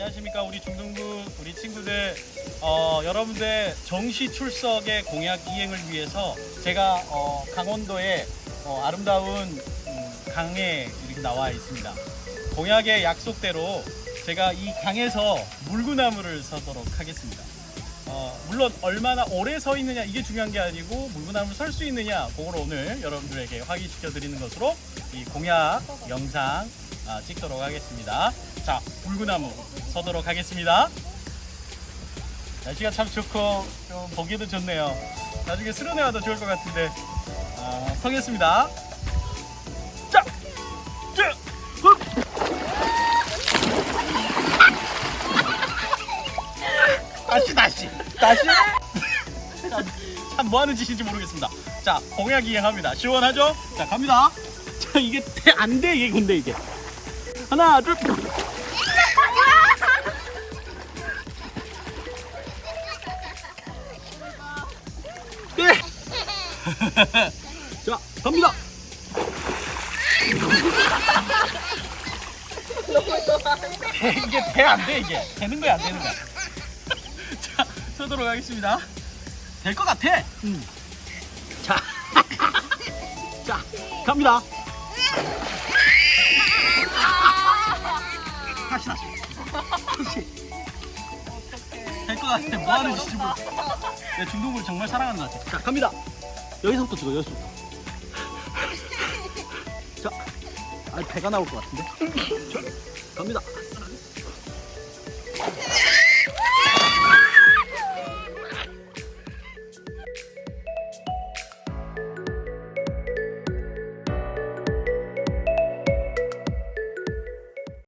안녕하십니까 우리 중등부 우리 친구들 어, 여러분들 정시 출석의 공약 이행을 위해서 제가 어, 강원도의 어, 아름다운 음, 강에 이렇게 나와 있습니다. 공약의 약속대로 제가 이 강에서 물구나무를 서도록 하겠습니다. 어, 물론 얼마나 오래 서 있느냐 이게 중요한 게 아니고 물구나무 설수 있느냐 그걸 오늘 여러분들에게 확인시켜 드리는 것으로 이 공약 영상 아, 찍도록 하겠습니다. 자 물구나무 서도록 하겠습니다. 날씨가 참 좋고 좀 보기도 좋네요. 나중에 수련회 와도 좋을 것 같은데 아, 서겠습니다. 자, 자, 흡. 다시 다시 다시 참 뭐하는 짓인지 모르겠습니다 자 공약 이행합니다 시원하죠? 자 갑니다 자 이게 안 돼 이게 근데 이게 하나 둘. 네. 자 갑니다. 돼, 이게 돼 안 돼 이게? 되는 거야 안 되는 거야? 자 서도록 하겠습니다. 될 것 같아. 음. 자, 자 갑니다 될것 같아 뭐 하는 짓인지 모르겠어 내 중동을 정말 사랑하는 것 같아. 자 갑니다. 여기서부터 찍어 여기서부터. 자 아, 배가 나올 것 같은데? 자 갑니다